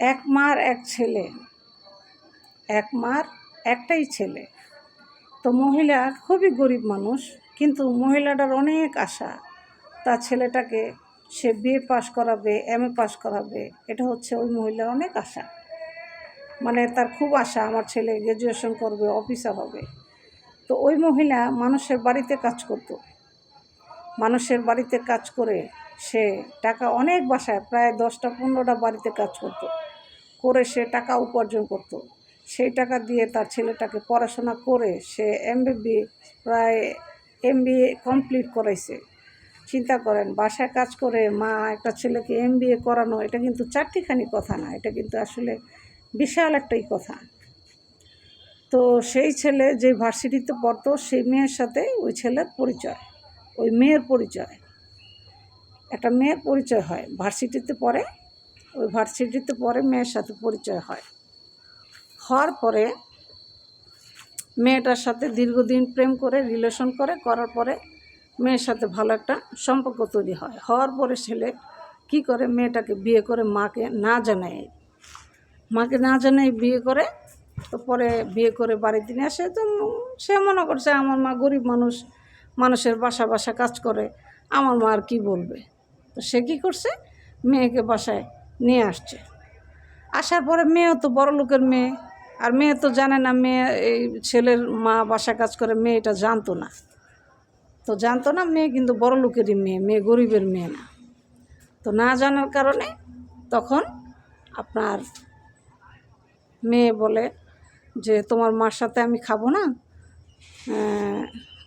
এক মার, এক ছেলে। এক মার, একটাই ছেলে। তো মহিলা খুবই গরিব মানুষ, কিন্তু মহিলাটার অনেক আশা। তার ছেলেটাকে সে বিএ পাশ করাবে এম এ পাস করাবে, এটা হচ্ছে ওই মহিলার অনেক আশা। মানে তার খুব আশা, আমার ছেলে গ্র্যাজুয়েশন করবে অফিসার হবে। তো ওই মহিলা মানুষের বাড়িতে কাজ করতো। মানুষের বাড়িতে কাজ করে সে টাকা অনেক বাসায়, প্রায় দশটা, পনেরোটা বাড়িতে কাজ করতো। করে সে টাকা উপার্জন করতো। সেই টাকা দিয়ে তার ছেলেটাকে পড়াশোনা করে সে এমবিবি প্রায় এমবিএ কমপ্লিট করাইছে। চিন্তা করেন, বাসায় কাজ করে মা একটা ছেলেকে এমবিএ করানো, এটা কিন্তু চারটিখানি কথা না, এটা কিন্তু আসলে বিশাল একটাই কথা। তো সেই ছেলে যে ভার্সিটিতে পড়তো, সেই মেয়ের সাথে ওই ছেলের পরিচয়, ওই মেয়ের পরিচয়। একটা মেয়ের পরিচয় হয়, ভার্সিটিতে পড়ে ওই ভার্সিটিতে পরে মেয়ের সাথে পরিচয় হয়। হওয়ার পরে মেয়েটার সাথে দীর্ঘদিন প্রেম করে রিলেশন করে, করার পরে মেয়ের সাথে ভালো একটা সম্পর্ক তৈরি হয়। হওয়ার পরে ছেলে কি করে, মেয়েটাকে বিয়ে করে মাকে না জানায়। মাকে না জানাই বিয়ে করে, তো পরে বিয়ে করে বাড়িতে নিয়ে আসে। তো সে মনে করছে, আমার মা গরিব মানুষ, মানুষের বাসা বাসা কাজ করে, আমার মা আর কী বলবে? তো সে কী করছে, মেয়েকে বাসায় নিয়ে আসছে। আসার পরে মেয়েও তো বড় লোকের মেয়ে। আর মেয়ে তো জানে না, মেয়ে এই ছেলের মা বাসা কাজ করে মেয়ে এটা জানতো না। তো জানতো না, মেয়ে কিন্তু বড় লোকেরই মেয়ে মেয়ে গরিবের মেয়ে না। তো না জানার কারণে তখন আপনার মেয়ে বলে যে, তোমার মার সাথে আমি খাব না।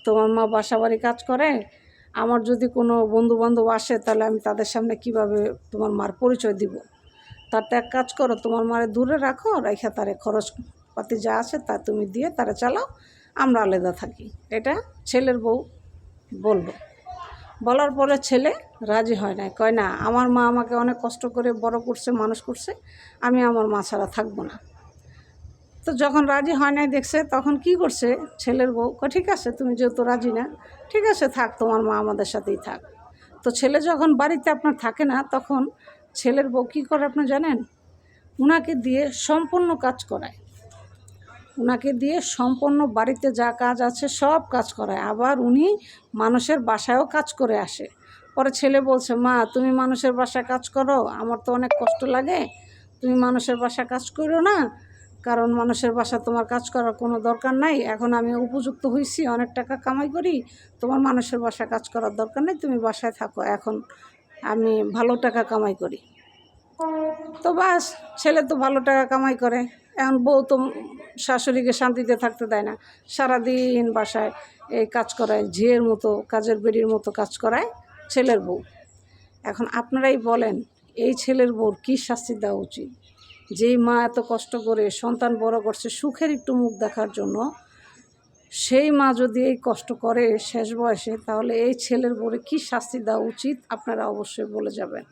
তোমার মা বাসা বাড়ি কাজ করে আমার যদি কোনো বন্ধু বান্ধব আসে, তাহলে আমি তাদের সামনে কীভাবে তোমার মার পরিচয় দিব? তার তো এক কাজ করো, তোমার মারে দূরে রাখো, রেখে তারে খরচ পাতি যা আছে তা তুমি দিয়ে তারা চালাও, আমরা আলাদা থাকি। এটা ছেলের বউ বলব বলার পরে ছেলে রাজি হয় না কয় না, আমার মা আমাকে অনেক কষ্ট করে বড় করছে, মানুষ করছে, আমি আমার মা ছাড়া থাকব না। তো যখন রাজি হয় নাই দেখছে, তখন কি করছে? ছেলের বউ ঠিক আছে, তুমি যেহেতু রাজি না, ঠিক আছে, থাক, তোমার মা আমাদের সাথেই থাক। তো ছেলে যখন বাড়িতে আপনার থাকে না, তখন ছেলের বউ কী করে আপনি জানেন? উনাকে দিয়ে সম্পূর্ণ কাজ করায়। উনাকে দিয়ে সম্পূর্ণ বাড়িতে যা কাজ আছে সব কাজ করায়। আবার উনি মানুষের বাসায়ও কাজ করে আসে। পরে ছেলে বলছে, মা, তুমি মানুষের বাসায় কাজ করো, আমার তো অনেক কষ্ট লাগে। তুমি মানুষের বাসায় কাজ করো না কারণ মানুষের বাসা তোমার কাজ করার কোনো দরকার নাই। এখন আমি উপযুক্ত হয়েছি অনেক টাকা কামাই করি, তোমার মানুষের বাসায় কাজ করার দরকার নেই, তুমি বাসায় থাকো। এখন আমি ভালো টাকা কামাই করি। তো বাস, ছেলে তো ভালো টাকা কামাই করে। এখন বউ তো শাশুড়িকে শান্তিতে থাকতে দেয় না। সারাদিন বাসায় এই কাজ করায়, ঝিয়ের মতো, কাজের বেরির মতো কাজ করায় ছেলের বউ। এখন আপনারাই বলেন, এই ছেলের বউর কী শাস্তি দেওয়া উচিত? যেই মা এত কষ্ট করে সন্তান বড় করছে সুখের একটু মুখ দেখার জন্য, সেই মা যদি এই কষ্ট করে শেষ বয়সে, তাহলে এই ছেলের বলে কি শাস্তি দেওয়া উচিত আপনারা অবশ্যই বলে যাবেন।